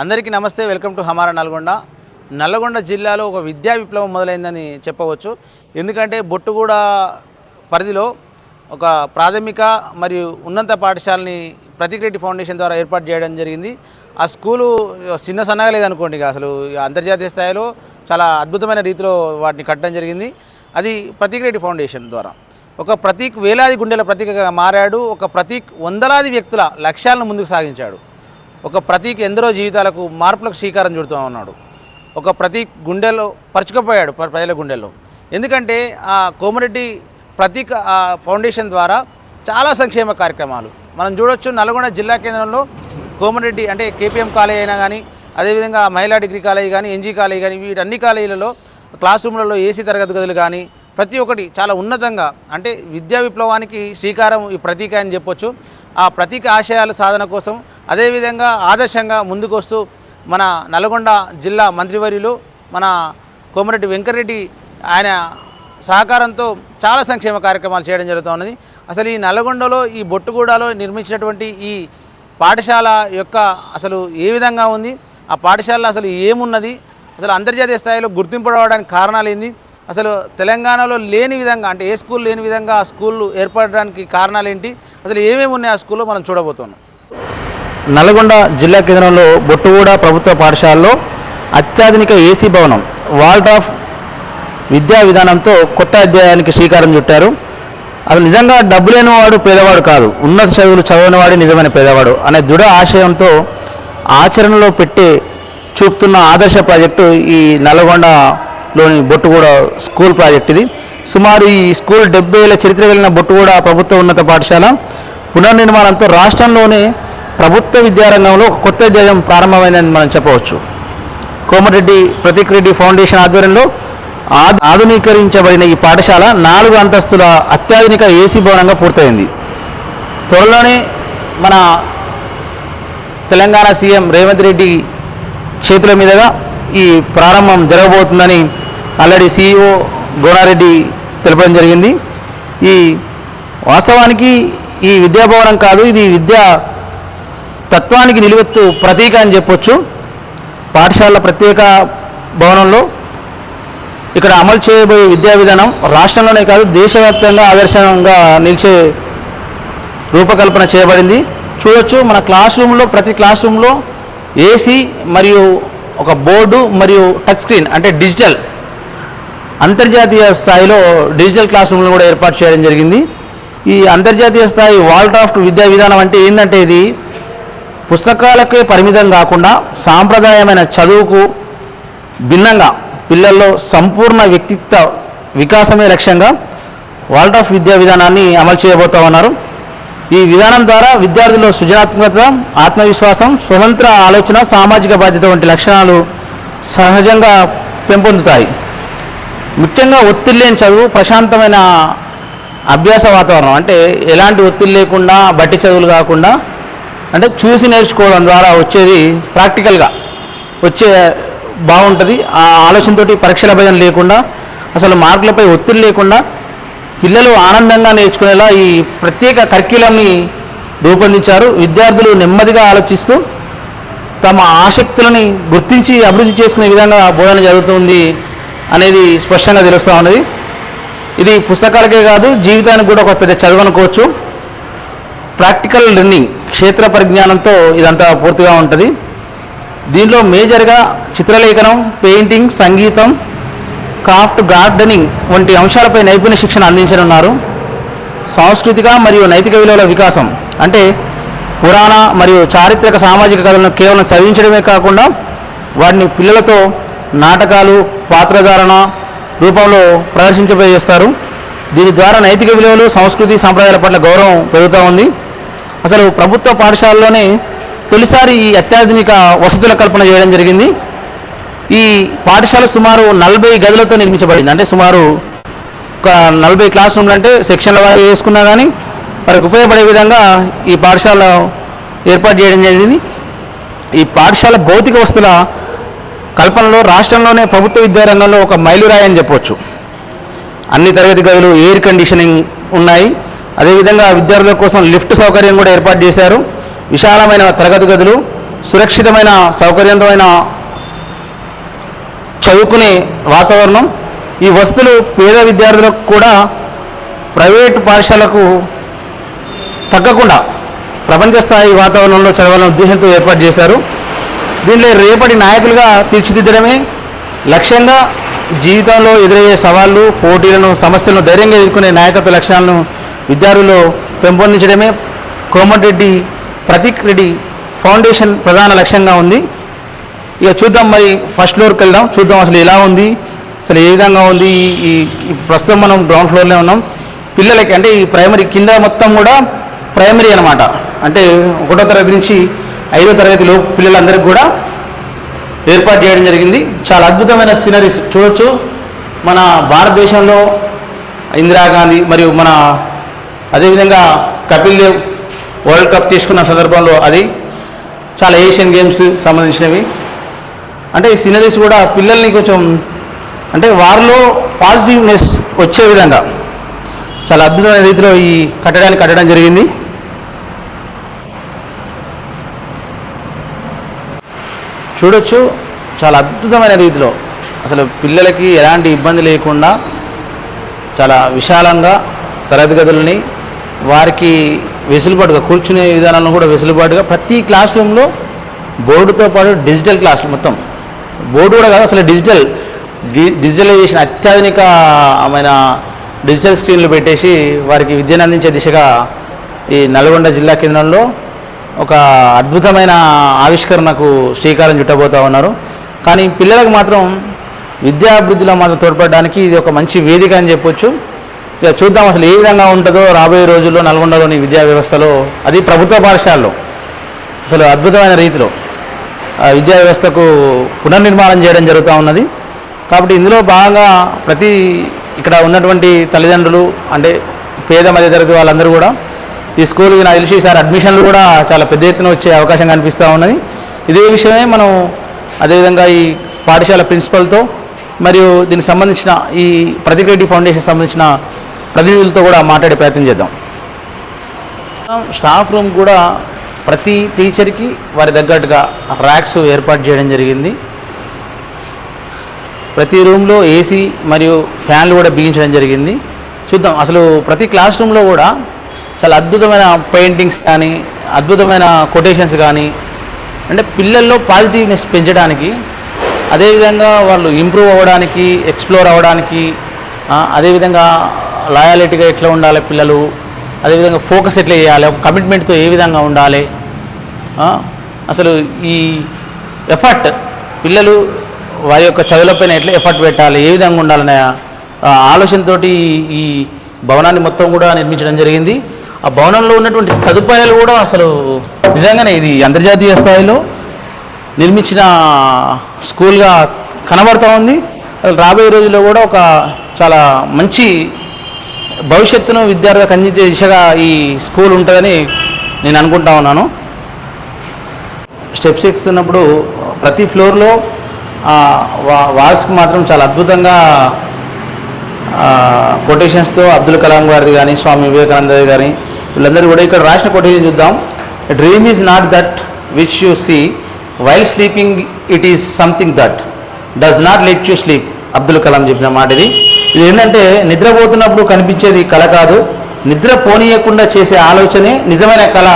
అందరికీ నమస్తే welcome to హమారా నల్గొండ. నల్లగొండ జిల్లాలో ఒక విద్యా విప్లవం మొదలైందని చెప్పవచ్చు. ఎందుకంటే బొట్టుగూడ పరిధిలో ఒక ప్రాథమిక మరియు ఉన్నత పాఠశాలని ప్రతీక్ ఫౌండేషన్ ద్వారా ఏర్పాటు చేయడం జరిగింది. ఆ స్కూలు చిన్న సన్నగా లేదనుకోండి అసలు అంతర్జాతీయ స్థాయిలో చాలా అద్భుతమైన రీతిలో వాటిని కట్టడం జరిగింది. అది ప్రతీక్ ఫౌండేషన్ ద్వారా. ఒక ప్రతీక్ వేలాది గుండెల ప్రతీకగా మారాడు. ఒక ప్రతీక్ వందలాది వ్యక్తుల లక్ష్యాలను ముందుకు సాగించాడు. ఒక ప్రతీకి ఎందరో జీవితాలకు మార్పులకు శ్రీకారం చుడుతూ ఉన్నాడు. ఒక ప్రతీక్ గుండెల్లో పరుచుకుపోయాడు ప్రజల గుండెల్లో. ఎందుకంటే ఆ కోమరెడ్డి ప్రతీక ఫౌండేషన్ ద్వారా చాలా సంక్షేమ కార్యక్రమాలు. మనం చూడొచ్చు నల్గొండ జిల్లా కేంద్రంలో కోమరెడ్డి అంటే కేపీఎం కాలేజ్ అయినా కానీ అదేవిధంగా మహిళా డిగ్రీ కాలేజ్ కానీ ఎన్జీ కాలేజ్ కానీ వీటన్ని కాలేజీలలో క్లాస్ రూమ్లలో ఏసీ తరగతి గదులు కానీ ప్రతి ఒక్కటి చాలా ఉన్నతంగా అంటే విద్యా విప్లవానికి శ్రీకారం ఈ ప్రతీక అని చెప్పొచ్చు. ఆ ప్రతీక ఆశయాల సాధన కోసం అదేవిధంగా ఆదర్శంగా ముందుకొస్తూ మన నల్గొండ జిల్లా మంత్రివర్యులు మన కోమరెడ్డి వెంకరెడ్డి ఆయన సహకారంతో చాలా సంక్షేమ కార్యక్రమాలు చేయడం జరుగుతున్నది అసలు ఈ నల్గొండలో ఈ బొట్టుగూడలో నిర్మించినటువంటి ఈ పాఠశాల యొక్క అసలు ఏ విధంగా ఉంది? ఆ పాఠశాలలో అసలు ఏమున్నది? అసలు అంతర్జాతీయ స్థాయిలో గుర్తింపు రావడానికి కారణాలు ఏంది? అసలు తెలంగాణలో లేని విధంగా అంటే ఏ స్కూల్ లేని విధంగా ఆ స్కూల్ ఏర్పడడానికి కారణాలు ఏంటి అసలు ఏమేమి ఉన్నాయి ఆ స్కూల్లో మనం చూడబోతున్నాం. నల్గొండ జిల్లా కేంద్రంలో బొట్టుగూడ ప్రభుత్వ పాఠశాలలో అత్యాధునిక ఏసీ భవనం వాల్ట్ ఆఫ్ విద్యా విధానంతో కొత్త అధ్యాయానికి శ్రీకారం చుట్టారు. అసలు నిజంగా డబ్బు లేనివాడు పేదవాడు కాదు ఉన్నత చదువులు చదవనివాడు నిజమైన పేదవాడు అనే దృఢ ఆశయంతో ఆచరణలో పెట్టి చూపుతున్న ఆదర్శ ప్రాజెక్టు ఈ నల్గొండ లోని బొట్టుగూడ స్కూల్ ప్రాజెక్ట్ ఇది. సుమారు ఈ స్కూల్ డెబ్బై ఏళ్ళ చరిత్ర కలిగిన బొట్టుగూడ ప్రభుత్వ ఉన్నత పాఠశాల. పునర్నిర్మాణంతో రాష్ట్రంలోనే ప్రభుత్వ విద్యారంగంలో ఒక కొత్త అధ్యాయం ప్రారంభమైందని మనం చెప్పవచ్చు. కోమటిరెడ్డి ప్రతీక్ రెడ్డి ఫౌండేషన్ ఆధ్వర్యంలో ఆధునీకరించబడిన ఈ పాఠశాల నాలుగు అంతస్తుల అత్యాధునిక ఏసీ భవనంగా పూర్తయింది. త్వరలోనే మన తెలంగాణ సీఎం రేవంత్ రెడ్డి చేతుల మీదుగా ఈ ప్రారంభం జరగబోతుందని ఆల్రెడీ సీఈఓ గోనారెడ్డి తెలపడం జరిగింది. ఈ వాస్తవానికి ఈ విద్యాభవనం కాదు ఇది విద్యా తత్వానికి నిలువెత్తు ప్రతీక అని చెప్పొచ్చు. పాఠశాల ప్రత్యేక భవనంలో ఇక్కడ అమలు చేయబోయే విద్యా విధానం రాష్ట్రంలోనే కాదు దేశవ్యాప్తంగా ఆదర్శంగా నిలిచే రూపకల్పన చేయబడింది. చూడొచ్చు మన క్లాస్ రూమ్లో ప్రతి క్లాస్ రూమ్లో ఏసీ మరియు ఒక బోర్డు మరియు టచ్ స్క్రీన్ అంటే డిజిటల్ అంతర్జాతీయ స్థాయిలో డిజిటల్ క్లాస్ రూమ్లు కూడా ఏర్పాటు చేయడం జరిగింది. ఈ అంతర్జాతీయ స్థాయి వాల్డ్రాఫ్ట్ విద్యా విధానం అంటే ఏంటంటే ఇది పుస్తకాలకే పరిమితం కాకుండా సాంప్రదాయమైన చదువుకు భిన్నంగా పిల్లల్లో సంపూర్ణ వ్యక్తిత్వ వికాసమే లక్ష్యంగా వాల్డ్రాఫ్ట్ విద్యా విధానాన్ని అమలు చేయబోతా ఉన్నారు ఈ విధానం ద్వారా విద్యార్థుల్లో సృజనాత్మకత ఆత్మవిశ్వాసం స్వతంత్ర ఆలోచన సామాజిక బాధ్యత వంటి లక్షణాలు సహజంగా పెంపొందుతాయి. ముఖ్యంగా ఒత్తిడి లేని చదువు ప్రశాంతమైన అభ్యాస వాతావరణం. అంటే ఎలాంటి ఒత్తిడి లేకుండా బట్టి చదువులు కాకుండా అంటే చూసి నేర్చుకోవడం ద్వారా వచ్చేది ప్రాక్టికల్గా. వచ్చే బాగుంటుంది. ఆ ఆలోచనతోటి పరీక్షల భయం లేకుండా అసలు మార్కులపై ఒత్తిడి లేకుండా పిల్లలు ఆనందంగా నేర్చుకునేలా ఈ ప్రత్యేక కరిక్యులంని రూపొందించారు. విద్యార్థులు నెమ్మదిగా ఆలోచిస్తూ తమ ఆసక్తులని గుర్తించి అభివృద్ధి చేసుకునే విధంగా బోధన జరుగుతుంది. అనేది స్పష్టంగా తెలుస్తూ ఉన్నది. ఇది పుస్తకాలకే కాదు జీవితానికి కూడా ఒక పెద్ద చదువు అనుకోవచ్చు. ప్రాక్టికల్ లెర్నింగ్ క్షేత్ర పరిజ్ఞానంతో ఇదంతా పూర్తిగా ఉంటుంది. దీనిలో మేజర్గా చిత్రలేఖనం పెయింటింగ్ సంగీతం క్రాఫ్ట్ గార్డెనింగ్ వంటి అంశాలపై నైపుణ్య శిక్షణ అందించనున్నారు. సాంస్కృతిక మరియు నైతిక విలువల వికాసం అంటే పురాణ మరియు చారిత్రక సామాజిక కథలను కేవలం చదివించడమే కాకుండా వాటిని పిల్లలతో నాటకాలు పాత్రధారణ రూపంలో ప్రదర్శించబోయేస్తారు. దీని ద్వారా నైతిక విలువలు సంస్కృతి సాంప్రదాయాల పట్ల గౌరవం పెరుగుతూ ఉంది. అసలు ప్రభుత్వ పాఠశాలలోనే తొలిసారి ఈ అత్యాధునిక వసతుల కల్పన చేయడం జరిగింది. ఈ పాఠశాల సుమారు నలభై గదులతో నిర్మించబడింది. అంటే సుమారు ఒక నలభై క్లాస్ రూమ్లు అంటే సెక్షన్ల వారు వేసుకున్నా కానీ వారికి ఉపయోగపడే విధంగా ఈ పాఠశాల ఏర్పాటు చేయడం జరిగింది. ఈ పాఠశాల భౌతిక వస్తువుల కల్పనలో రాష్ట్రంలోనే ప్రభుత్వ విద్యారంగంలో ఒక మైలురాయి అని చెప్పవచ్చు అన్ని తరగతి గదులు ఎయిర్ కండిషనింగ్ ఉన్నాయి. అదేవిధంగా విద్యార్థుల కోసం లిఫ్ట్ సౌకర్యం కూడా ఏర్పాటు చేశారు. విశాలమైన తరగతి గదులు సురక్షితమైన సౌకర్యవంతమైన చదువుకునే వాతావరణం. ఈ వసతులు పేద విద్యార్థులకు కూడా ప్రైవేటు పాఠశాలకు తగ్గకుండా ప్రపంచ స్థాయి వాతావరణంలో చదవాలనే ఉద్దేశంతో ఏర్పాటు చేశారు. దీనిలో రేపటి నాయకులుగా తీర్చిదిద్దడమే లక్ష్యంగా జీవితంలో ఎదురయ్యే సవాళ్ళు పోటీలను సమస్యలను ధైర్యంగా ఎదుర్కొనే నాయకత్వ లక్ష్యాలను విద్యార్థుల్లో పెంపొందించడమే కోమటిరెడ్డి ప్రతీక్ రెడ్డి ఫౌండేషన్ ప్రధాన లక్ష్యంగా ఉంది. ఇక చూద్దాం మరి ఫస్ట్ ఫ్లోర్కి వెళ్దాం. చూద్దాం అసలు ఎలా ఉంది అసలు ఏ విధంగా ఉంది ఈ- ఈ ఈ ప్రస్తుతం మనం గ్రౌండ్ ఫ్లోర్లో ఉన్నాం. పిల్లలకి అంటే ఈ ప్రైమరీ కింద మొత్తం కూడా ప్రైమరీ అన్నమాట. అంటే ఒకటో తరగతి నుంచి ఐదో తరగతిలో పిల్లలందరికీ కూడా ఏర్పాటు చేయడం జరిగింది. చాలా అద్భుతమైన సీనరీస్ చూడొచ్చు. మన భారతదేశంలో ఇందిరాగాంధీ మరియు మన అదేవిధంగా కపిల్ దేవ్ వరల్డ్ కప్ తీసుకున్న సందర్భంలో అది చాలా ఏషియన్ గేమ్స్ సంబంధించినవి. అంటే ఈ సీనరీస్ కూడా పిల్లల్ని కొంచెం అంటే వారిలో పాజిటివ్నెస్ వచ్చే విధంగా చాలా అద్భుతమైన రీతిలో ఈ కట్టడాన్ని కట్టడం జరిగింది. చూడొచ్చు. చాలా అద్భుతమైన రీతిలో. అసలు పిల్లలకి ఎలాంటి ఇబ్బంది లేకుండా చాలా విశాలంగా తరగతి గదులని వారికి వెసులుబాటుగా కూర్చునే విధానంలో కూడా వెసులుబాటుగా ప్రతి క్లాస్ రూమ్లో బోర్డుతో పాటు డిజిటల్ క్లాస్ మొత్తం. బోర్డు కూడా కాదు అసలు డిజిటల్. డిజిటలైజేషన్ అత్యాధునికమైన డిజిటల్ స్క్రీన్లు పెట్టేసి వారికి విద్యను అందించే దిశగా ఈ నల్గొండ జిల్లా కేంద్రంలో ఒక అద్భుతమైన ఆవిష్కరణకు శ్రీకారం చుట్టబోతూ ఉన్నారు. కానీ పిల్లలకు మాత్రం విద్యాభివృద్ధిలో మాత్రం తోడ్పడడానికి ఇది ఒక మంచి వేదిక అని చెప్పొచ్చు. ఇక చూద్దాం అసలు ఏ విధంగా ఉంటుందో రాబోయే రోజుల్లో నల్గొండలోని విద్యా వ్యవస్థలో. అది ప్రభుత్వ పాఠశాలలో. అసలు అద్భుతమైన రీతిలో. ఆ విద్యా వ్యవస్థకు పునర్నిర్మాణం చేయడం జరుగుతూ ఉన్నది. కాబట్టి ఇందులో భాగంగా ప్రతి ఇక్కడ ఉన్నటువంటి తల్లిదండ్రులు అంటే పేద మధ్యతరగతి వాళ్ళందరూ కూడా ఈ స్కూల్కి నాకు తెలిసి ఈసారి అడ్మిషన్లు కూడా చాలా పెద్ద ఎత్తున వచ్చే అవకాశం కనిపిస్తూ ఉన్నది. ఇదే విషయమే మనం అదేవిధంగా ఈ పాఠశాల ప్రిన్సిపల్తో మరియు దీనికి సంబంధించిన ఈ ప్రతిక్ ఫౌండేషన్ సంబంధించిన ప్రతినిధులతో కూడా మాట్లాడే ప్రయత్నం చేద్దాం. స్టాఫ్ రూమ్ కూడా ప్రతి టీచర్కి వారి తగ్గట్టుగా ర్యాక్స్ ఏర్పాటు చేయడం జరిగింది. ప్రతి రూమ్లో ఏసీ మరియు ఫ్యాన్లు కూడా బిగించడం జరిగింది. చూద్దాం అసలు ప్రతి క్లాస్ రూమ్లో కూడా చాలా అద్భుతమైన పెయింటింగ్స్ కానీ అద్భుతమైన కొటేషన్స్ కానీ అంటే పిల్లల్లో పాజిటివ్నెస్ పెంచడానికి అదేవిధంగా వాళ్ళు ఇంప్రూవ్ అవ్వడానికి ఎక్స్ప్లోర్ అవ్వడానికి అదేవిధంగా లాయాలిటీగా ఎట్లా ఉండాలి పిల్లలు అదేవిధంగా ఫోకస్ ఎట్లా చేయాలి ఒక కమిట్మెంట్తో ఏ విధంగా ఉండాలి అసలు ఈ ఎఫర్ట్ పిల్లలు వారి యొక్క చదువులపైన ఎట్లా ఎఫర్ట్ పెట్టాలి ఏ విధంగా ఉండాలనే ఆ, ఆలోచనతోటి ఈ భవనాన్ని మొత్తం కూడా నిర్మించడం జరిగింది. ఆ భవనంలో ఉన్నటువంటి సదుపాయాలు కూడా అసలు నిజంగానే ఇది అంతర్జాతీయ స్థాయిలో నిర్మించిన స్కూల్గా కనబడుతూ ఉంది. అసలు రాబోయే రోజుల్లో కూడా ఒక చాలా మంచి భవిష్యత్తును విద్యార్థులకు అందించే దిశగా ఈ స్కూల్ ఉంటుందని నేను అనుకుంటా ఉన్నాను. స్టెప్స్ ఎక్కుతున్నప్పుడు ప్రతి ఫ్లోర్లో వాల్స్కి మాత్రం చాలా అద్భుతంగా కొటేషన్స్తో అబ్దుల్ కలాం గారిది కానీ స్వామి వివేకానంద కానీ వీళ్ళందరూ కూడా ఇక్కడ రాసిన కొటేషన్ చూద్దాం? Dream is not that which you see while sleeping it is something that does not let you sleep Abdul Kalam చెప్పిన మాట ఇది. ఇది ఏంటంటే నిద్రపోతున్నప్పుడు కనిపించేది కళ కాదు. నిద్ర పోనీయకుండా చేసే ఆలోచనే నిజమైన కళ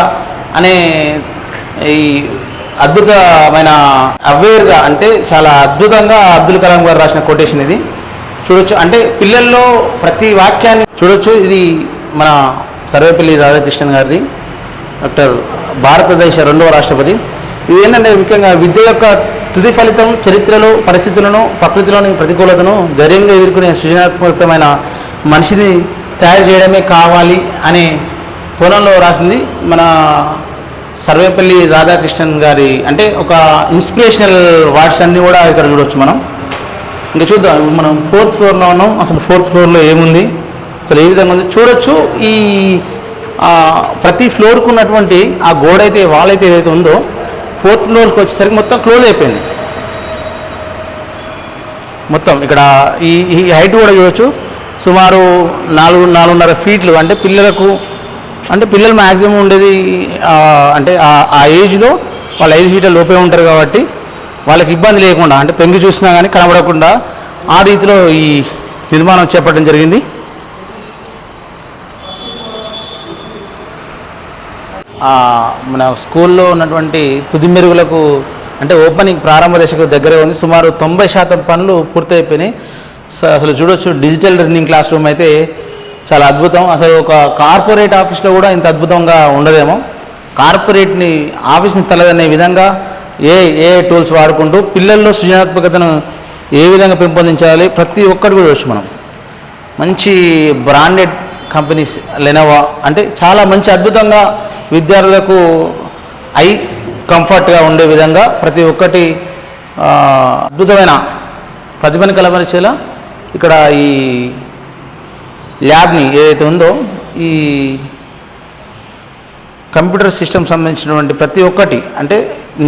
అనే ఈ అద్భుతమైన అవేర్గా అంటే చాలా అద్భుతంగా అబ్దుల్ కలాం గారు రాసిన కొటేషన్ ఇది. చూడొచ్చు. అంటే పిల్లల్లో ప్రతి వాక్యాన్ని చూడొచ్చు. ఇది మన సర్వేపల్లి రాధాకృష్ణన్ గారిది డాక్టర్ భారతదేశ రెండవ రాష్ట్రపతి. ఇది ఏంటంటే ముఖ్యంగా విద్య యొక్క తుది ఫలితం చరిత్రలో పరిస్థితులను ప్రకృతిలోని ప్రతికూలతను ధైర్యంగా ఎదుర్కొనే సృజనాత్మకమైన మనిషిని తయారు చేయడమే కావాలి అనే కోణంలో రాసింది మన సర్వేపల్లి రాధాకృష్ణన్ గారి అంటే ఒక ఇన్స్పిరేషనల్ వర్డ్స్ అన్నీ కూడా ఇక్కడ చూడవచ్చు మనం. ఇంకా చూద్దాం మనం ఫోర్త్ ఫ్లోర్లో ఉన్నాం అసలు ఫోర్త్ ఫ్లోర్లో ఏముంది? అసలు ఏ విధంగా ఉంది? చూడొచ్చు. ఈ ప్రతి ఫ్లోర్కు ఉన్నటువంటి ఆ గోడ అయితే వాల్ అయితే ఏదైతే ఉందో ఫోర్త్ ఫ్లోర్కి వచ్చేసరికి మొత్తం క్లోజ్ అయిపోయింది. మొత్తం ఇక్కడ ఈ ఈ హైట్ కూడా చూడొచ్చు. సుమారు నాలుగు నాలుగున్నర ఫీట్లు అంటే పిల్లలకు అంటే పిల్లలు మ్యాక్సిమం ఉండేది అంటే ఆ- ఆ ఏజ్లో వాళ్ళు ఐదు ఫీట్ల లోపే ఉంటారు కాబట్టి వాళ్ళకి ఇబ్బంది లేకుండా అంటే తొంగి చూసినా కానీ కనబడకుండా ఆ రీతిలో ఈ నిర్మాణం చేపట్టడం జరిగింది. మన స్కూల్లో ఉన్నటువంటి తుది మెరుగులకు అంటే ఓపెనింగ్ ప్రారంభ దశకు దగ్గరే ఉంది. సుమారు తొంభై శాతం పనులు పూర్తయిపోయినాయి. స- అసలు చూడొచ్చు డిజిటల్ లెర్నింగ్ క్లాస్ రూమ్ అయితే చాలా అద్భుతం. అసలు ఒక కార్పొరేట్ ఆఫీస్లో కూడా ఇంత అద్భుతంగా ఉండదేమో. కార్పొరేట్ని ఆఫీస్ని తలదనే విధంగా ఏ ఏ టూల్స్ వాడుకుంటూ పిల్లల్లో సృజనాత్మకతను ఏ విధంగా పెంపొందించాలి ప్రతి ఒక్కటి కూడా చూడొచ్చు మనం. మంచి బ్రాండెడ్ కంపెనీస్ లెనోవా అంటే చాలా మంచి అద్భుతంగా విద్యార్థులకు ఐ కంఫర్ట్గా ఉండే విధంగా ప్రతి ఒక్కటి అద్భుతమైన ప్రతిభను కలవరిచేలా ఇక్కడ ఈ ల్యాబ్ని ఏదైతే ఉందో ఈ కంప్యూటర్ సిస్టమ్ సంబంధించినటువంటి ప్రతి ఒక్కటి అంటే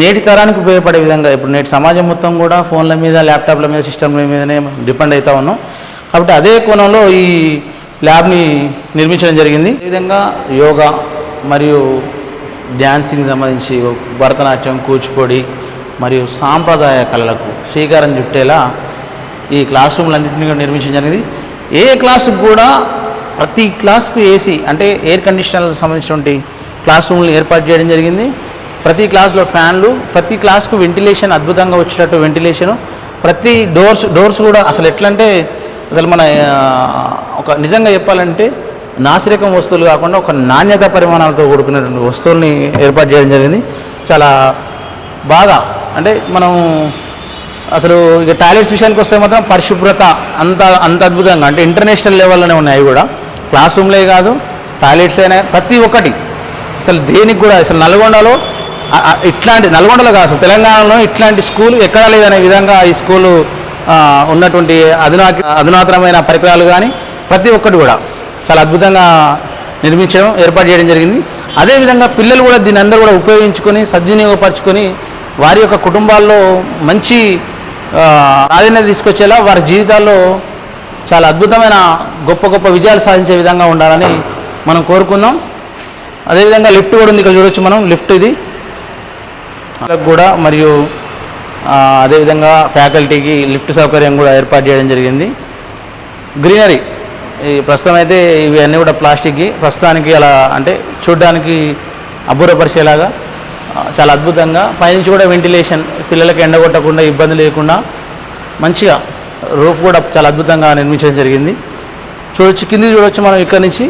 నేటి తరానికి ఉపయోగపడే విధంగా ఇప్పుడు నేటి సమాజం మొత్తం కూడా ఫోన్ల మీద ల్యాప్టాప్ల మీద సిస్టమ్ల మీదనే డిపెండ్ అవుతూ ఉన్నాం. కాబట్టి అదే కోణంలో ఈ ల్యాబ్ని నిర్మించడం జరిగింది. ఈ విధంగా యోగా మరియు డ్యాన్సింగ్ సంబంధించి భరతనాట్యం కూచిపూడి మరియు సాంప్రదాయ కళలకు శ్రీకారం చుట్టేలా ఈ క్లాస్ రూమ్లన్నింటినీ కూడా నిర్మించడం జరిగింది. ఏ క్లాసుకు కూడా ప్రతి క్లాస్కు ఏసీ అంటే ఎయిర్ కండిషనర్లకు సంబంధించినటువంటి క్లాస్ రూమ్లు ఏర్పాటు చేయడం జరిగింది. ప్రతి క్లాస్లో ఫ్యాన్లు ప్రతి క్లాస్కు వెంటిలేషన్ అద్భుతంగా వచ్చేటట్టు వెంటిలేషను ప్రతి డోర్స్ డోర్స్ కూడా అసలు ఎట్లా అంటే అసలు మన ఒక నిజంగా చెప్పాలంటే నాసిరకం వస్తువులు కాకుండా ఒక నాణ్యత పరిమాణాలతో కూడుకున్నటువంటి వస్తువుల్ని ఏర్పాటు చేయడం జరిగింది. చాలా బాగా అంటే మనం అసలు ఇక టాయిలెట్స్ విషయానికి వస్తే మాత్రం పరిశుభ్రత అంత అంత అద్భుతంగా అంటే ఇంటర్నేషనల్ లెవెల్లోనే ఉన్నాయి కూడా. క్లాస్ రూమ్లే కాదు టాయిలెట్స్ అయినా ప్రతి ఒక్కటి. అసలు దేనికి కూడా అసలు నల్గొండలో ఇట్లాంటి నల్గొండలో కాదు అసలు తెలంగాణలో ఇట్లాంటి స్కూల్ ఎక్కడా లేదనే విధంగా ఈ స్కూలు ఉన్నటువంటి అధునా అధునాతనమైన పరికరాలు కానీ ప్రతి ఒక్కటి కూడా. చాలా అద్భుతంగా నిర్మించడం ఏర్పాటు చేయడం జరిగింది. అదేవిధంగా పిల్లలు కూడా దీని అందరూ కూడా ఉపయోగించుకొని సద్వినియోగపరచుకొని వారి యొక్క కుటుంబాల్లో మంచి ఆ, ప్రాధాన్యత తీసుకొచ్చేలా వారి జీవితాల్లో చాలా అద్భుతమైన గొప్ప గొప్ప విజయాలు సాధించే విధంగా ఉండాలని మనం కోరుకుందాం. అదేవిధంగా లిఫ్ట్ కూడా ఉంది ఇక్కడ చూడొచ్చు మనం లిఫ్ట్ ఇది. కూడా మరియు అదేవిధంగా ఫ్యాకల్టీకి లిఫ్ట్ సౌకర్యం కూడా ఏర్పాటు చేయడం జరిగింది. గ్రీనరీ. ఈ ప్రస్తుతం అయితే ఇవన్నీ కూడా ప్లాస్టిక్కి ప్రస్తుతానికి అలా అంటే చూడడానికి అబ్బురపరిచేలాగా చాలా అద్భుతంగా. పైనుంచి కూడా వెంటిలేషన్ పిల్లలకి ఎండ కొట్టకుండా ఇబ్బంది లేకుండా మంచిగా రూఫ్ కూడా చాలా అద్భుతంగా నిర్మించడం జరిగింది. చూడొచ్చు కింది చూడొచ్చు మనం ఇక్కడ నుంచి.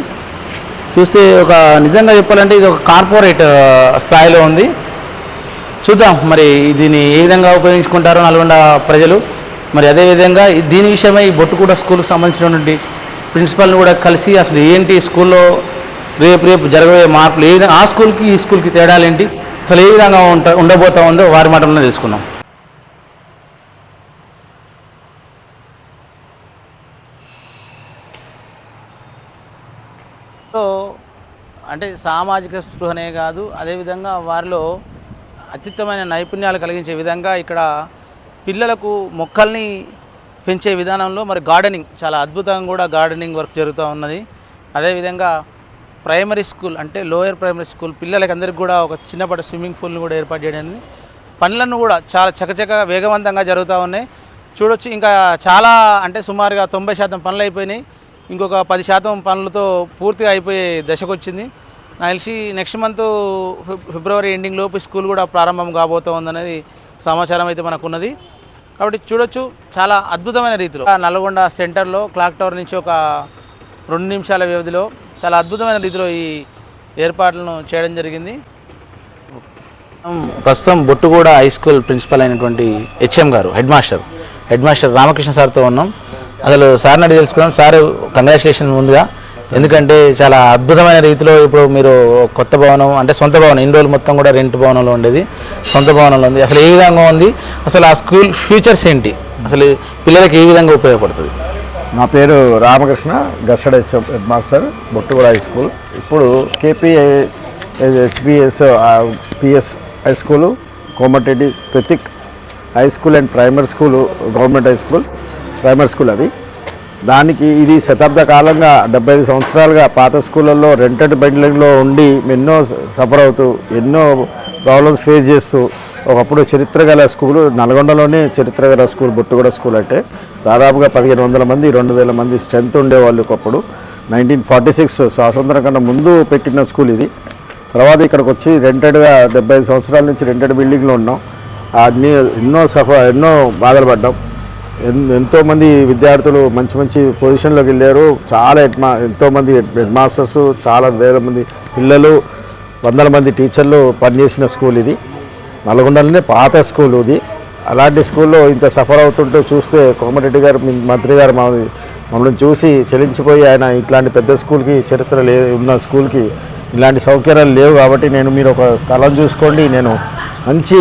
చూస్తే ఒక నిజంగా చెప్పాలంటే ఇది ఒక కార్పొరేట్ స్థాయిలో ఉంది. చూద్దాం మరి దీన్ని ఏ విధంగా ఉపయోగించుకుంటారో నల్గొండ ప్రజలు. మరి అదేవిధంగా దీని విషయమై ఈ బొట్టుకూడ స్కూల్కి సంబంధించినటువంటి ప్రిన్సిపల్ని కూడా కలిసి అసలు ఏంటి స్కూల్లో రేపు రేపు జరగబోయే మార్పులు? ఏ ఆ స్కూల్కి ఈ స్కూల్కి తేడాలు ఏంటి అసలు ఏ విధంగా ఉంట ఉండబోతా ఉందో వారి మాటలను తెలుసుకున్నాం సో అంటే సామాజిక స్పృహనే కాదు అదేవిధంగా వారిలో అత్యుత్తమైన నైపుణ్యాలు కలిగించే విధంగా ఇక్కడ పిల్లలకు మొక్కల్ని పెంచే విధానంలో మరి గార్డెనింగ్ చాలా అద్భుతంగా కూడా గార్డెనింగ్ వర్క్ జరుగుతూ ఉన్నది. అదేవిధంగా ప్రైమరీ స్కూల్ అంటే లోయర్ ప్రైమరీ స్కూల్ పిల్లలకి అందరికీ కూడా ఒక చిన్నపాటి స్విమ్మింగ్ పూల్ని కూడా ఏర్పాటు చేయడం పనులను కూడా చాలా చకచక వేగవంతంగా జరుగుతూ ఉన్నాయి. చూడొచ్చు ఇంకా చాలా అంటే సుమారుగా తొంభై శాతం పనులు అయిపోయినాయి. ఇంకొక పది శాతం పనులతో పూర్తిగా అయిపోయే దశకు వచ్చింది. నాకు తెలిసి నెక్స్ట్ మంత్ ఫిబ్రవరి ఎండింగ్ లోపు స్కూల్ కూడా ప్రారంభం కాబోతూ ఉందనేది సమాచారం అయితే మనకున్నది. కాబట్టి చూడొచ్చు చాలా అద్భుతమైన రీతిలో. నల్గొండ సెంటర్లో క్లాక్ టవర్ నుంచి ఒక రెండు నిమిషాల వ్యవధిలో చాలా అద్భుతమైన రీతిలో ఈ ఏర్పాట్లను చేయడం జరిగింది. ప్రస్తుతం బొట్టుగూడ హై స్కూల్ ప్రిన్సిపల్ అయినటువంటి హెచ్ఎం గారు head master head master Ramakrishna సార్తో ఉన్నాం. అసలు సార్ని అడిగి తెలుసుకున్నాం. సార్ కంగ్రాచులేషన్ ముందుగా. ఎందుకంటే చాలా అద్భుతమైన రీతిలో ఇప్పుడు మీరు కొత్త భవనం అంటే సొంత భవనం ఇన్ని రోజులు మొత్తం కూడా రెంట్ భవనంలో ఉండేది. సొంత భవనంలో ఉంది. అసలు ఏ విధంగా ఉంది? అసలు ఆ స్కూల్ ఫ్యూచర్స్ ఏంటి? అసలు పిల్లలకి ఏ విధంగా ఉపయోగపడుతుంది? నా పేరు Ramakrishna Gassada H head master Bottuguda high school. ఇప్పుడు KP HPS PS high school Komatireddy Pratik high school and primary school government high school primary school అది. దానికి ఇది శతాబ్ద కాలంగా డెబ్బై ఐదు సంవత్సరాలుగా పాత స్కూళ్ళల్లో రెంటెడ్ బిల్డింగ్లో ఉండి ఎన్నో సఫర్ అవుతూ ఎన్నో ప్రాబ్లమ్స్ ఫేస్ చేస్తూ ఒకప్పుడు చరిత్ర గల స్కూలు నల్గొండలోనే చరిత్ర గల స్కూల్ బొట్టుగూడ స్కూల్ అంటే దాదాపుగా పదిహేను వందల మంది రెండు వేల మంది స్ట్రెంత్ ఉండేవాళ్ళు ఒకప్పుడు. నైన్టీన్ ఫార్టీ సిక్స్ స్వాతంత్రం కన్నా ముందు పెట్టిన స్కూల్ ఇది. తర్వాత ఇక్కడికి వచ్చి రెంటెడ్గా డెబ్బై ఐదు సంవత్సరాల నుంచి రెంటెడ్ బిల్డింగ్లో ఉన్నాం. అన్నీ ఎన్నో సఫ ఎన్నో బాధలు పడ్డాం. ఎంతోమంది విద్యార్థులు మంచి మంచి పొజిషన్లోకి వెళ్ళారు. చాలా హెడ్ మా ఎంతోమంది హెడ్ మాస్టర్స్ చాలా వేల మంది పిల్లలు వందల మంది టీచర్లు పనిచేసిన స్కూల్ ఇది. నల్గొండలోనే పాత స్కూల్ ఇది. అలాంటి స్కూల్లో ఇంత సఫర్ అవుతుంటే చూస్తే కోమటిరెడ్డి గారు మంత్రి గారు మా మమ్మల్ని చూసి చెలించిపోయి ఆయన ఇట్లాంటి పెద్ద స్కూల్కి చరిత్ర లే ఉన్న స్కూల్కి ఇలాంటి సౌకర్యాలు లేవు కాబట్టి నేను మీరు ఒక స్థలం చూసుకోండి. నేను మంచి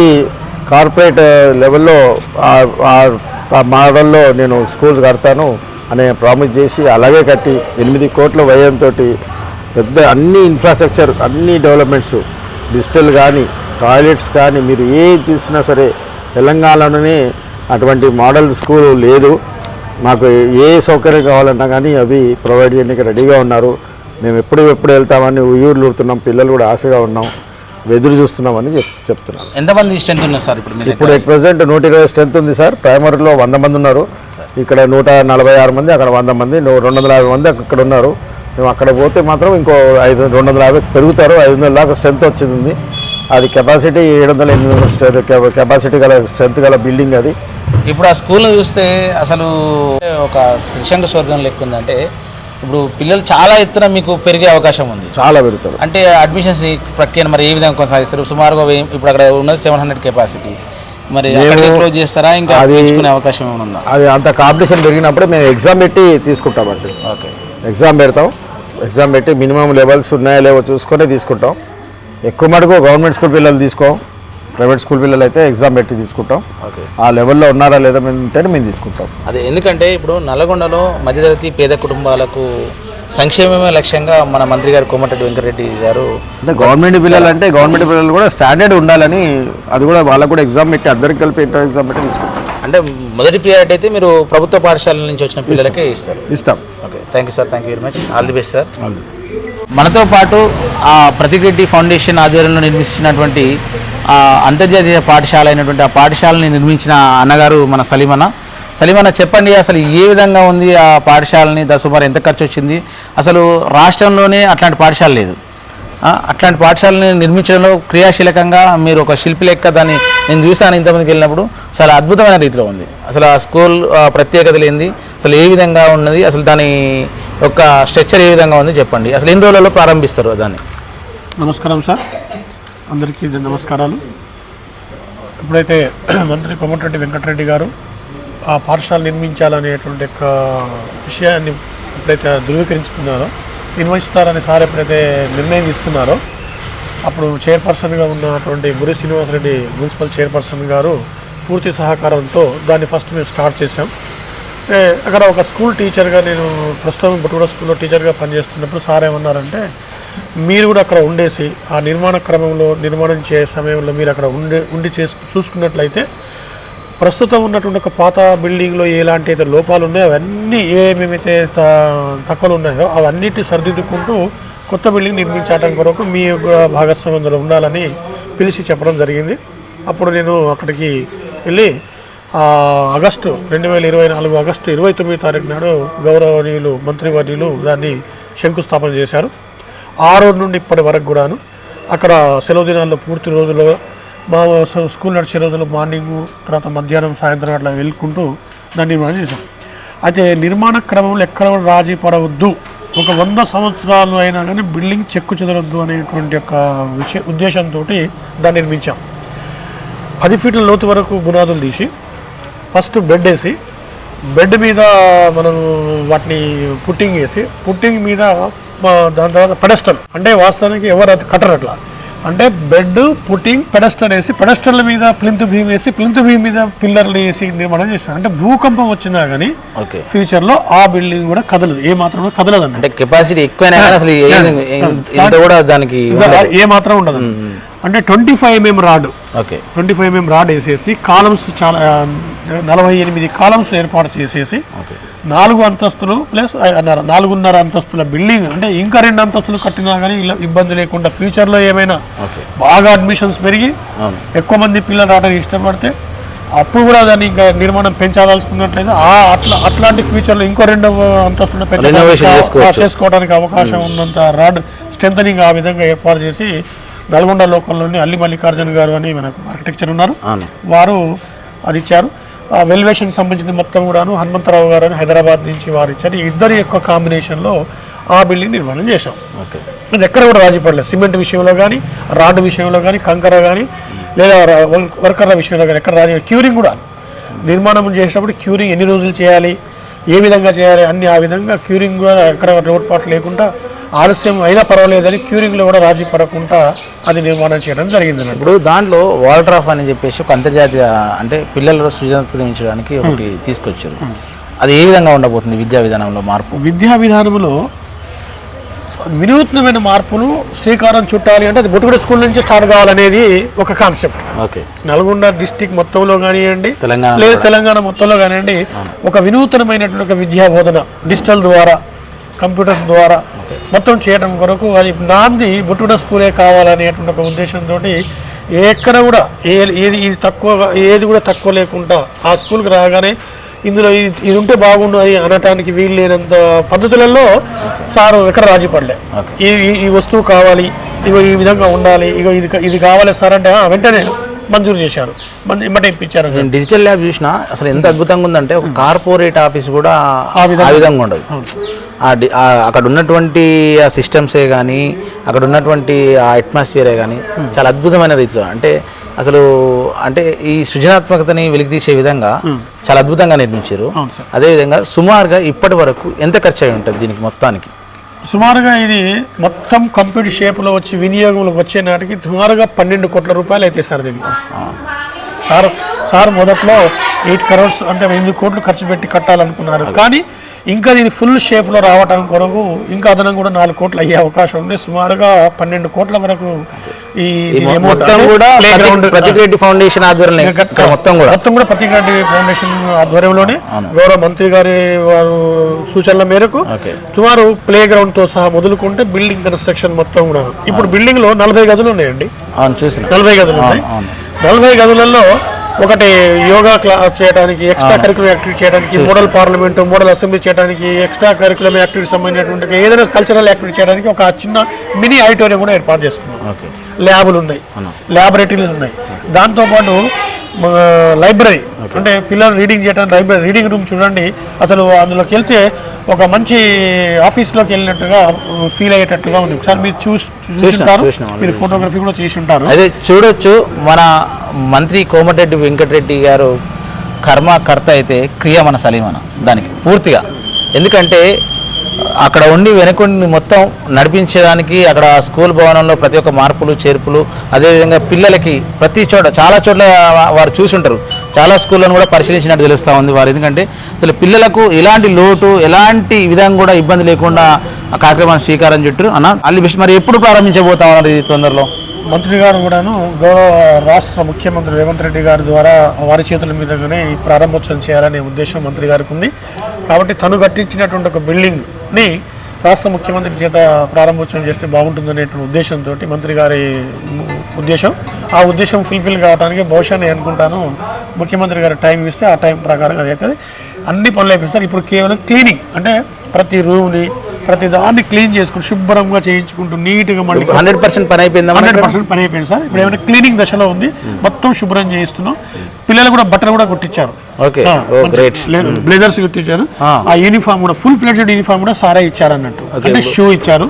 కార్పొరేట్ లెవెల్లో మోడల్లో నేను స్కూల్ కడతాను అనే ప్రామిస్ చేసి అలాగే కట్టి ఎనిమిది కోట్ల వ్యయంతో పెద్ద అన్ని ఇన్ఫ్రాస్ట్రక్చర్ అన్ని డెవలప్మెంట్స్ డిజిటల్ కానీ టాయిలెట్స్ కానీ మీరు ఏ చూసినా సరే తెలంగాణలోనే అటువంటి మోడల్ స్కూల్ లేదు. మాకు ఏ సౌకర్యం కావాలన్నా కానీ అవి ప్రొవైడ్ చేయడానికి రెడీగా ఉన్నారు. మేము ఎప్పుడు ఎప్పుడు వెళ్తామని ఉయ్యూరులు ఊరుతున్నాం. పిల్లలు కూడా ఆశగా ఉన్నాం. ఎదురు చూస్తున్నామని చెప్ చెప్తున్నాను ఎంతమంది స్ట్రెంత్ ఉన్నారు సార్ ఇప్పుడు ఇప్పుడు ఎట్ ప్రజెంట్ నూట ఇరవై స్ట్రెంత్ ఉంది సార్. ప్రైమరీలో వంద మంది ఉన్నారు. ఇక్కడ నూట నలభై ఆరు మంది అక్కడ వంద మంది రెండు వందల యాభై మంది అక్కడ ఉన్నారు. మేము అక్కడ పోతే మాత్రం ఇంకో ఐదు రెండు వందల యాభై పెరుగుతారు. ఐదు వందల దాకా స్ట్రెంత్ వచ్చింది. అది కెపాసిటీ ఏడు వందల ఎనిమిది వందల స్ట్రెంత్ కెపాసిటీ గల స్ట్రెంత్ గల బిల్డింగ్ అది. ఇప్పుడు ఆ స్కూల్ని చూస్తే అసలు ఒక త్రిశంక స్వర్గం లెక్క ఉందంటే ఇప్పుడు పిల్లలు చాలా ఎత్తున మీకు పెరిగే అవకాశం ఉంది. చాలా పెరుగుతారు అంటే అడ్మిషన్స్ ఈ ప్రక్రియను మరి ఏ విధంగా కొనసాగిస్తారు? సుమారుగా ఇప్పుడు అక్కడ ఉన్నది సెవెన్ హండ్రెడ్ కెపాసిటీ మరి క్లోజ్ చేస్తారా? ఇంకా అది- అవకాశం ఏమైనా అది అంత కాంపిటీషన్ పెరిగినప్పుడు మేము ఎగ్జామ్ పెట్టి తీసుకుంటామండి ఓకే. ఎగ్జామ్ పెడతాం. ఎగ్జామ్ పెట్టి మినిమం లెవెల్స్ ఉన్నాయో లేవో చూసుకొని తీసుకుంటాం. ఎక్కువ మటుకు గవర్నమెంట్ స్కూల్ పిల్లలు తీసుకోం. ప్రైవేట్ స్కూల్ పిల్లలు అయితే ఎగ్జామ్ పెట్టి తీసుకుంటాం. ఓకే. ఆ లెవెల్లో ఉన్నారా లేదా ఉంటేనే మేము తీసుకుంటాం. అదే ఎందుకంటే ఇప్పుడు నల్లగొండలో మధ్యతరగతి పేద కుటుంబాలకు సంక్షేమమే లక్ష్యంగా మన మంత్రి గారు కోమటిరెడ్డి వెంకటరెడ్డి గారు అంటే గవర్నమెంట్ పిల్లలు అంటే గవర్నమెంట్ పిల్లలు కూడా స్టాండర్డ్ ఉండాలని అది కూడా వాళ్ళకు కూడా ఎగ్జామ్ పెట్టి అందరికి కలిపి ఇంటర్ ఎగ్జామ్ పెట్టి అంటే మొదటి ప్రియారిటీ అయితే మీరు ప్రభుత్వ పాఠశాలల నుంచి వచ్చిన పిల్లలకే ఇస్తారు. ఇస్తాం. Okay thank you sir thank you very much all the best sir మనతో పాటు ఆ ప్రతిరెడ్డి ఫౌండేషన్ ఆధ్వర్యంలో నిర్మించినటువంటి అంతర్జాతీయ పాఠశాల అయినటువంటి ఆ పాఠశాలని నిర్మించిన అన్నగారు మన సలీమన్న. సలీమన్న చెప్పండి అసలు ఏ విధంగా ఉంది ఆ పాఠశాలని? దా సుమారు ఎంత ఖర్చు వచ్చింది? అసలు రాష్ట్రంలోనే అట్లాంటి పాఠశాల లేదు. అట్లాంటి పాఠశాలని నిర్మించడంలో క్రియాశీలకంగా మీరు ఒక శిల్పి లెక్క దాన్ని నేను చూశాను ఇంతమందికి వెళ్ళినప్పుడు. చాలా అద్భుతమైన రీతిలో ఉంది. అసలు ఆ స్కూల్ ప్రత్యేకత లేనిది అసలు ఏ విధంగా ఉన్నది? అసలు దాని ఒక స్ట్రక్చర్ ఏ విధంగా ఉంది చెప్పండి. అసలు ఎన్ని రోజులలో ప్రారంభిస్తారు దాన్ని? నమస్కారం సార్. అందరికీ నమస్కారాలు. ఇప్పుడైతే మంత్రి కొమ్మటిరెడ్డి వెంకటరెడ్డి గారు ఆ పాఠశాల నిర్మించాలనేటువంటి యొక్క విషయాన్ని ఎప్పుడైతే ధృవీకరించుకున్నారో నిర్వహిస్తారని సార్ ఎప్పుడైతే నిర్ణయం తీసుకున్నారో అప్పుడు చైర్పర్సన్గా ఉన్నటువంటి గురి శ్రీనివాసరెడ్డి మున్సిపల్ చైర్పర్సన్ గారు పూర్తి సహకారంతో దాన్ని ఫస్ట్ మేము స్టార్ట్ చేసాం అక్కడ ఒక స్కూల్ టీచర్గా నేను ప్రస్తుతం బుట్టుగూడ స్కూల్లో టీచర్గా పనిచేస్తున్నప్పుడు సార్ ఏమన్నారంటే మీరు కూడా అక్కడ ఉండేసి ఆ నిర్మాణ క్రమంలో నిర్మాణం చే సమయంలో మీరు అక్కడ ఉండి ఉండి చేసు చూసుకున్నట్లయితే ప్రస్తుతం ఉన్నటువంటి ఒక పాత బిల్డింగ్లో ఎలాంటి అయితే లోపాలు ఉన్నాయో అవన్నీ ఏమేమైతే త- తక్కువలు ఉన్నాయో అవన్నిటి సరిదిద్దుకుంటూ కొత్త బిల్డింగ్ నిర్మించడం కొరకు మీ యొక్క ఉండాలని పిలిచి చెప్పడం జరిగింది. అప్పుడు నేను అక్కడికి వెళ్ళి ఆగస్టు రెండు వేల ఇరవై నాలుగు ఆగస్టు ఇరవై తొమ్మిది తారీఖు నాడు గౌరవనీయులు మంత్రివర్యులు దాన్ని శంకుస్థాపన చేశారు. ఆ రోజు నుండి ఇప్పటి వరకు కూడాను అక్కడ సెలవు దినాల్లో పూర్తి రోజులు మా స్కూల్ నడిచే రోజులు మార్నింగ్ తర్వాత మధ్యాహ్నం సాయంత్రం అట్లా వెళ్ళుకుంటూ దాన్ని నిర్మాణం చేశాం. అయితే నిర్మాణ క్రమంలో ఎక్కడ రాజీ పడవద్దు. ఒక వంద సంవత్సరాలు అయినా కానీ బిల్డింగ్ చెక్కు చెదరొద్దు అనేటువంటి ఒక విషయ ఉద్దేశంతో దాన్ని నిర్మించాం. పది ఫీట్ల లోతు వరకు బునాదులు తీసి ఫస్ట్ బెడ్ వేసి బెడ్ మీద మనం వాటిని పుట్టింగ్ వేసి పుట్టింగ్ మీద దాని తర్వాత పెడస్టల్. అంటే వాస్తవానికి ఎవరు అది కట్టరు అట్లా. అంటే బెడ్ పుట్టింగ్ పెడస్టల్ వేసి పెడస్టల్ మీద ప్లింత్ భీమ్ వేసి ప్లింత్ భీమ్ మీద పిల్లర్లు వేసి నిర్మాణం చేస్తారు అంటే భూకంపం వచ్చినా కానీ ఓకే. ఫ్యూచర్లో ఆ బిల్డింగ్ కూడా కదలదు. ఏ మాత్రం కదలదు అంటే కెపాసిటీ కూడా దానికి. ఏ మాత్రం ఉండదు. అంటే twenty five mm rod. Okay. Twenty five mm rod వేసేసి కాలమ్స్ చాలా నలభై ఎనిమిది కాలమ్స్ ఏర్పాటు చేసేసి నాలుగు అంతస్తులు ప్లస్ నాలుగున్నర అంతస్తుల బిల్డింగ్ అంటే ఇంకా రెండు అంతస్తులు కట్టినా కానీ ఇలా ఇబ్బంది లేకుండా ఫ్యూచర్లో ఏమైనా బాగా అడ్మిషన్స్ పెరిగి. ఎక్కువ మంది పిల్లలు రావడానికి ఇష్టపడితే అప్పుడు కూడా దాన్ని ఇంకా నిర్మాణం పెంచాల్సుకున్నట్లయితే ఆ అట్లా అట్లాంటి ఫ్యూచర్లో ఇంకో రెండు అంతస్తులు పెంచడానికి. చేసుకోవడానికి అవకాశం ఉన్నంత రాడ్ స్ట్రెంథనింగ్ ఆ విధంగా ఏర్పాటు చేసి నల్గొండ లోకల్లోని అల్లి మల్లికార్జున గారు అని మనకు ఆర్కిటెక్చర్ ఉన్నారు. వారు అది ఇచ్చారు. ఆ వెల్వేషన్ సంబంధించిన మొత్తం కూడాను హనుమంతరావు గారు అని హైదరాబాద్ నుంచి వారు ఇచ్చారు. ఈ ఇద్దరి యొక్క కాంబినేషన్లో ఆ బిల్డింగ్ నిర్మాణం చేశాం. ఓకే. ఇది ఎక్కడ కూడా రాజీ పడలేదు సిమెంట్ విషయంలో కానీ రాడ్ విషయంలో కానీ కంకర కానీ లేదా వర్కర్ల విషయంలో కానీ ఎక్కడ రాజీ క్యూరింగ్ కూడా. నిర్మాణం చేసేటప్పుడు క్యూరింగ్ ఎన్ని రోజులు చేయాలి ఏ విధంగా చేయాలి అన్ని ఆ విధంగా క్యూరింగ్ కూడా ఎక్కడ లోటుపాటు లేకుండా ఆలస్యం అయినా పర్వాలేదని క్యూరింగ్లో కూడా రాజీ పడకుండా అది నిర్మాణం చేయడం జరిగింది ఇప్పుడు దాంట్లో వాటర్ ఆఫ్ అని చెప్పేసి ఒక అంతర్జాతీయ అంటే పిల్లల సృజనాత్మకించడానికి ఒకటి తీసుకొచ్చారు. అది ఏ విధంగా ఉండబోతుంది విద్యా విధానంలో మార్పు? విద్యా విధానంలో వినూత్నమైన మార్పులు శ్రీకారం చుట్టాలి అంటే అది బొట్టుగడ స్కూల్ నుంచి స్టార్ట్ కావాలనేది ఒక కాన్సెప్ట్. ఓకే. నల్గొండ డిస్టిక్ మొత్తంలో కానివ్వండి తెలంగాణ లేదా తెలంగాణ మొత్తంలో కానివ్వండి ఒక వినూతనమైనటువంటి ఒక విద్యా బోధన డిజిటల్ ద్వారా కంప్యూటర్స్ ద్వారా మొత్తం చేయడం కొరకు అది నాంది బుట్టుడ స్కూలే కావాలనేటువంటి ఒక ఉద్దేశంతో ఎక్కడ కూడా ఏ ఏది ఇది తక్కువ ఏది కూడా తక్కువ లేకుండా ఆ స్కూల్కి రాగానే ఇందులో ఇది ఇది ఉంటే బాగుండు అని అనటానికి వీలు లేనంత పద్ధతులలో సారు ఎక్కడ రాజీ పడలే. ఈ ఈ- వస్తువు కావాలి ఇగో ఈ విధంగా ఉండాలి ఇగో ఇది ఇది కావాలి సార్ అంటే "ఆ, వెంటనే మంజూరు చేశారు. ఇమ్మటే ఇప్పించారు. నేను డిజిటల్ ల్యాబ్ చూసిన అసలు ఎంత అద్భుతంగా ఉందంటే ఒక కార్పొరేట్ ఆఫీస్ కూడా ఆ విధంగా- ఉండదు. అక్కడ ఉన్నటువంటి ఆ సిస్టమ్సే కానీ అక్కడ ఉన్నటువంటి ఆ అట్మాస్ఫియరే కానీ చాలా అద్భుతమైన రీతిలో అంటే అసలు అంటే ఈ సృజనాత్మకతని వెలికితీసే విధంగా చాలా అద్భుతంగా నిర్మించారు. అదేవిధంగా సుమారుగా ఇప్పటి వరకు ఎంత ఖర్చు అయి ఉంటుంది దీనికి మొత్తానికి? సుమారుగా ఇది మొత్తం కంప్యూటర్ షేప్లో వచ్చి వినియోగంలోకి వచ్చే నాటికి సుమారుగా పన్నెండు కోట్ల రూపాయలు అయితే సార్ దీనికి. సార్ సార్ మొదట్లో ఎయిట్ కరోడ్స్ అంటే ఎనిమిది కోట్లు ఖర్చు పెట్టి కట్టాలనుకున్నారు. కానీ ఇంకా దీని ఫుల్ షేప్లో రావటం కొరకు ఇంకా అదనంగా కూడా నాలుగు కోట్లు అయ్యే అవకాశం ఉంది. సుమారుగా పన్నెండు కోట్ల వరకు ఈ మొత్తం కూడా playground, ప్రతి రెడ్డి ఫౌండేషన్ ఆధ్వర్యంలో మొత్తం కూడా. మొత్తం కూడా ఫౌండేషన్ ఆధ్వర్యంలోనే గౌరవ మంత్రి గారి వారు సూచనల మేరకు. సుమారు ప్లే గ్రౌండ్తో సహా మొదలుకుంటే బిల్డింగ్ కన్స్ట్రక్షన్ మొత్తం కూడా. ఇప్పుడు బిల్డింగ్లో నలభై గదులు ఉన్నాయండి. నలభై గదులు ఉన్నాయి. నలభై గదులలో ఒకటి యోగా క్లాస్ చేయడానికి ఎక్స్ట్రా కరికులం యాక్టివిటీ చేయడానికి మోడల్ పార్లమెంట్ మోడల్ అసెంబ్లీ చేయడానికి ఎక్స్ట్రా కరికులం యాక్టివిటీ సంబంధించినటువంటి ఏదైనా కల్చరల్ యాక్టివిటీ చేయడానికి ఒక చిన్న మినీ ఆడిటోరియం కూడా ఏర్పాటు చేసుకున్నాం. ల్యాబులు ఉన్నాయి. ల్యాబొరేటరీలు ఉన్నాయి. దాంతోపాటు లైబ్రరీ. అంటే పిల్లలు రీడింగ్ చేయడానికి లైబ్రరీ. రీడింగ్ రూమ్ చూడండి. అసలు అందులోకి వెళ్తే ఒక మంచి ఆఫీస్లోకి వెళ్ళినట్టుగా ఫీల్ అయ్యేటట్టుగా ఉంది. ఒకసారి మీరు చూసి చూసింటారు. మీరు ఫోటోగ్రఫీ కూడా చేసి ఉంటారు అదే చూడొచ్చు మన మంత్రి కోమటిరెడ్డి వెంకటరెడ్డి గారు కర్మకర్త అయితే క్రియ మన సలీమన. దానికి పూర్తిగా. ఎందుకంటే అక్కడ ఉండి వెనుకుండి మొత్తం నడిపించడానికి అక్కడ స్కూల్ భవనంలో ప్రతి ఒక్క మార్పులు చేర్పులు అదేవిధంగా పిల్లలకి ప్రతి చోట చాలా చోట్ల వారు చూసుంటారు. చాలా స్కూళ్ళను కూడా పరిశీలించినట్టు తెలుస్తూ ఉంది వారు. ఎందుకంటే అసలు పిల్లలకు ఎలాంటి లోటు ఎలాంటి విధంగా కూడా ఇబ్బంది లేకుండా ఆ కార్యక్రమాన్ని స్వీకారం చుట్టూ అన్న అల్లి బిష్ మరి ఎప్పుడు ప్రారంభించబోతా ఉన్నారు ఇది తొందరలో? మంత్రి గారు కూడాను గౌరవ రాష్ట్ర ముఖ్యమంత్రి రేవంత్ రెడ్డి గారి ద్వారా వారి చేతుల మీదుగానే ఈ ప్రారంభోత్సవం చేయాలనే ఉద్దేశం మంత్రి గారికి ఉంది. కాబట్టి తను కట్టించినటువంటి ఒక బిల్డింగ్ ని రాష్ట్ర ముఖ్యమంత్రి చేత ప్రారంభోత్సవం చేస్తే బాగుంటుందనేటువంటి ఉద్దేశంతో మంత్రి గారి ఉద్దేశం. ఆ ఉద్దేశం ఫుల్ఫిల్ కావడానికి బహుశా నేను అనుకుంటాను ముఖ్యమంత్రి గారు టైం ఇస్తే ఆ టైం ప్రకారం అది అవుతుంది. అన్ని పనులు అయిపోతారు ఇప్పుడు కేవలం క్లీనింగ్ అంటే ప్రతి రూమ్ని ప్రతి దాన్ని క్లీన్ చేసుకుంటూ శుభ్రంగా చేయించుకుంటూ నీట్గా మళ్ళీ హండ్రెడ్ పర్సెంట్ పని అయిపోయిందా హండ్రెడ్ పర్సెంట్ పని అయిపోయింది సార్. ఇప్పుడు ఏమైనా క్లీనింగ్ దశలో ఉంది మొత్తం శుభ్రం చేయిస్తున్నాం. పిల్లలు కూడా బట్టలు కూడా కుట్టించారు. బ్లేజర్స్ కుట్టించారు. ఆ. యూనిఫామ్ కూడా ఫుల్ ఫ్లెడ్జెడ్ యూనిఫామ్ కూడా సారే ఇచ్చారు అన్నట్టు. అంటే షూ ఇచ్చారు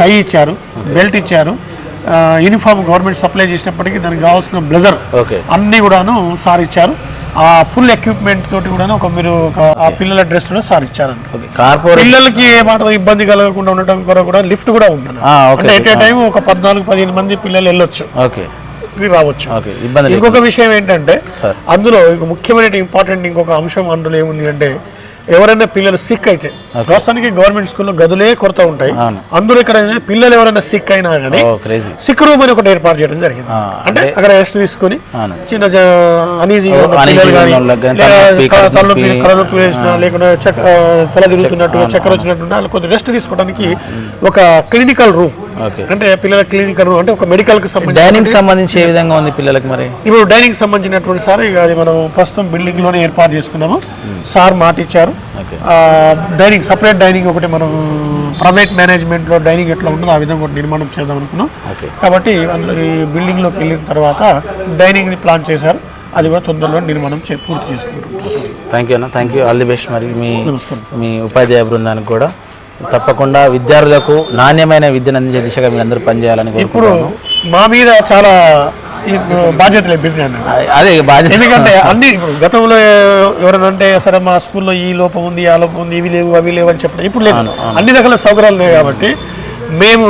టై ఇచ్చారు బెల్ట్ ఇచ్చారు. యూనిఫామ్ గవర్నమెంట్ సప్లై చేసినప్పటికీ దానికి కావాల్సిన బ్లెజర్ అన్ని కూడాను సార్ ఇచ్చారు. ఆ ఫుల్ ఎక్విప్మెంట్ తోటి కూడా ఒక మీరు ఆ పిల్లల డ్రెస్ కూడా సార్ ఇచ్చారండి పిల్లలకి ఏ మాత్రం ఇబ్బంది కలగకుండా ఉండటం కొరకు కూడా లిఫ్ట్ కూడా అంటే ఎట్ ఏ టైం ఒక పద్నాలుగు పదిహేను మంది పిల్లలు వెళ్ళొచ్చు. ఓకే రావచ్చు. ఇంకొక విషయం ఏంటంటే. అందులో ముఖ్యమైన ఇంపార్టెంట్ ఇంకొక అంశం అందులో ఏముంది అంటే ఎవరైనా పిల్లలు సిక్ అయితే ప్రస్తుతానికి గవర్నమెంట్ స్కూల్లో గదులే కొరత ఉంటాయి. అందులో ఇక్కడ పిల్లలు ఎవరైనా సిక్ అయినా కానీ సిక్ రూమ్ అని ఒకటి ఏర్పాటు చేయడం జరిగింది. ఆ, అంటే అక్కడ రెస్ట్ తీసుకొని. చిన్న అనీజీ వేసిన లేకుండా చక్ ఆ, తల తిరుగుతున్నట్టు చక్కెర వచ్చినట్టు కొద్దిగా రెస్ట్ తీసుకోవడానికి ఒక క్లినికల్ రూమ్ అంటే పిల్లల క్లినికల్ రూమ్ అంటే ఒక మెడికల్కి సంబంధించి డైనింగ్ సంబంధించి ఏ విధంగా ఉంది పిల్లలకి మరి? ఇప్పుడు డైనింగ్ సంబంధించినటువంటి సార్ ఇక అది మనం ప్రస్తుతం బిల్డింగ్లోనే ఏర్పాటు చేసుకున్నాము. సార్ మాట ఇచ్చారు. డైనింగ్ సపరేట్ డైనింగ్ ఒకటి మనం ప్రైవేట్ మేనేజ్మెంట్లో డైనింగ్ ఎట్లా ఉంటుందో ఆ విధంగా ఒకటి నిర్మాణం చేద్దాం అనుకున్నాం. కాబట్టి ఈ బిల్డింగ్లోకి వెళ్ళిన తర్వాత డైనింగ్ని ప్లాన్ చేశారు. అది కూడా తొందరలో నిర్మాణం పూర్తి చేసుకుంటున్నాం సార్. థ్యాంక్ యూ అన్న. Thank you all the best మరి మీ. మీ ఉపాధ్యాయ బృందానికి కూడా. తప్పకుండా విద్యార్థులకు నాణ్యమైన విద్యను అందించే దిశగా మీరు అందరూ పనిచేయాలని ఇప్పుడు మా మీద చాలా బాధ్యతలు అదే బాధ్యత. ఎందుకంటే అన్ని గతంలో ఎవరైనా అంటే సరే మా స్కూల్లో ఈ లోపం ఉంది ఆ లోపం ఉంది ఇవి లేవు అవి లేవు అని చెప్పడం ఇప్పుడు లేదు. అన్ని రకాల సౌకర్యాలు లేవు కాబట్టి మేము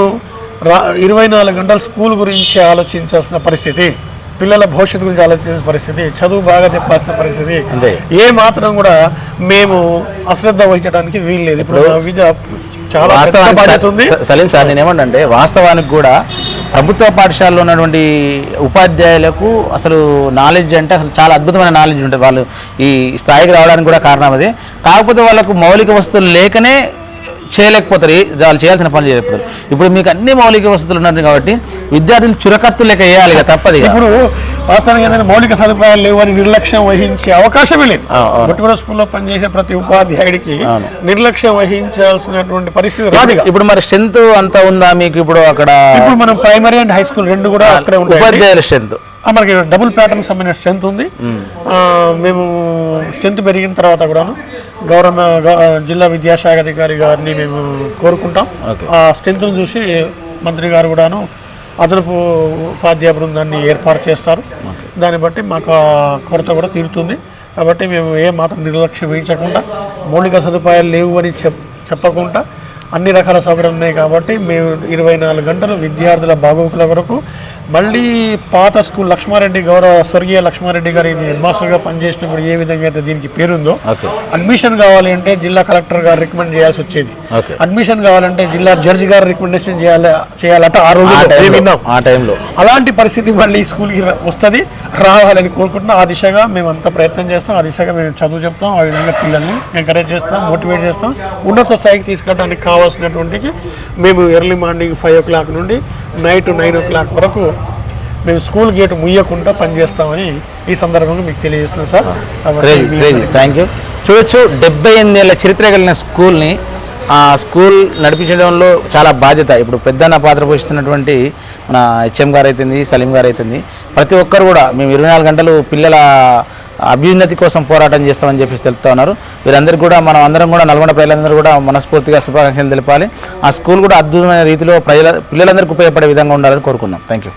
రా ఇరవై నాలుగు గంటల స్కూల్ గురించి ఆలోచించాల్సిన పరిస్థితి. పిల్లల భవిష్యత్తు గురించి ఆలోచించాల్సిన పరిస్థితి చదువు బాగా చెప్పాల్సిన పరిస్థితి. ఏ మాత్రం కూడా మేము అశ్రద్ధ వహించడానికి వీలు లేదు ఇప్పుడు చాలా స- సలీం సార్ నేను ఏమంటే వాస్తవానికి కూడా ప్రభుత్వ పాఠశాలలో ఉన్నటువంటి ఉపాధ్యాయులకు అసలు నాలెడ్జ్ అంటే అసలు చాలా అద్భుతమైన నాలెడ్జ్ ఉంటుంది. వాళ్ళు ఈ స్థాయికి రావడానికి కూడా కారణం అదే. కాకపోతే వాళ్ళకు మౌలిక వస్తువులు లేకనే చేయలేకపోతారు వాళ్ళు చేయాల్సిన పనులు చేయలేకపోతారు ఇప్పుడు మీకు అన్ని మౌలిక వసతులు ఉన్నాయి కాబట్టి విద్యార్థులు చురకత్తు లెక్క వేయాలి తప్పదు. ఇప్పుడు వాస్తవానికి ఏంటంటే మౌలిక సదుపాయాలు లేవు అని నిర్లక్ష్యం వహించే అవకాశమే లేదు. గొట్టుగూడ స్కూల్లో పనిచేసే ప్రతి ఉపాధ్యాయుడికి. నిర్లక్ష్యం వహించాల్సినటువంటి పరిస్థితి రాదు. ఇప్పుడు మరి స్ట్రెంత్ అంతా ఉందా మీకు ఇప్పుడు అక్కడ ఇప్పుడు మనం ప్రైమరీ అండ్ హై స్కూల్ రెండు కూడా అక్కడే ఉపాధ్యాయుల స్ట్రెంత్ మనకి డబుల్ ప్యాటర్న్ సంబంధించిన స్ట్రెంత్ ఉంది. మేము స్ట్రెంత్ పెరిగిన తర్వాత కూడాను గౌరవ గ- జిల్లా విద్యాశాఖ అధికారి గారిని మేము కోరుకుంటాం. ఆ స్ట్రెంత్ను చూసి మంత్రి గారు కూడాను అదనపు ఉపాధ్యాయ బృందాన్ని ఏర్పాటు చేస్తారు. దాన్ని బట్టి మాకు కొరత కూడా తీరుతుంది. కాబట్టి మేము ఏ మాత్రం నిర్లక్ష్యం వహించకుండా మౌలిక సదుపాయాలు లేవు అని చెప్ చెప్పకుండా అన్ని రకాల సౌకర్యాలు ఉన్నాయి కాబట్టి మేము ఇరవై నాలుగు గంటలు విద్యార్థుల బాగోగుల వరకు మళ్ళీ పాత స్కూల్ లక్ష్మారెడ్డి గౌరవ స్వర్గీయ లక్ష్మారెడ్డి గారి హెడ్ మాస్టర్గా పనిచేసినప్పుడు ఏ విధంగా అయితే దీనికి పేరుందో అడ్మిషన్ కావాలి అంటే జిల్లా కలెక్టర్ గారు రికమెండ్ చేయాల్సి వచ్చేది. అడ్మిషన్ కావాలంటే జిల్లా జడ్జి గారు రికమెండేషన్ చేయాలి చేయాలట ఆ రోజు. విన్నాం. ఆ టైంలో. అలాంటి పరిస్థితి మళ్ళీ స్కూల్కి వస్తుంది. రావాలని కోరుకుంటున్నాం. ఆ దిశగా మేము అంత ప్రయత్నం చేస్తాం. ఆ దిశగా మేము చదువు చెప్తాం. ఆ విధంగా పిల్లల్ని ఎంకరేజ్ చేస్తాం మోటివేట్ చేస్తాం. ఉన్నత స్థాయికి తీసుకెళ్ళడానికి కావాల్సినటువంటికి మేము early morning five o'clock నుండి నైట్ నైన్ ఓ క్లాక్ వరకు మేము స్కూల్ గేట్ ముయ్యకుండా పనిచేస్తామని ఈ సందర్భంగా మీకు తెలియజేస్తున్నాం సార్. థ్యాంక్ యూ చూడొచ్చు డెబ్బై ఎనిమిది ఏళ్ళ చరిత్ర కలిగిన స్కూల్ని ఆ స్కూల్ నడిపించడంలో చాలా బాధ్యత. ఇప్పుడు పెద్దన్న పాత్ర పోషిస్తున్నటువంటి మన హెచ్ఎం గారు అవుతుంది సలీం గారు అవుతుంది ప్రతి ఒక్కరు కూడా మేము ఇరవై నాలుగు గంటలు పిల్లల అభ్యున్నతి కోసం పోరాటం చేస్తామని చెప్పి తెలుపుతా ఉన్నారు. వీరందరికీ కూడా మనం అందరం కూడా నల్గొండ ప్రజలందరూ కూడా మనస్ఫూర్తిగా శుభాకాంక్షలు తెలపాలి. ఆ స్కూల్ కూడా అద్భుతమైన రీతిలో ప్రజల పిల్లలందరికీ ఉపయోగపడే విధంగా ఉండాలని కోరుకున్నాం థ్యాంక్ యూ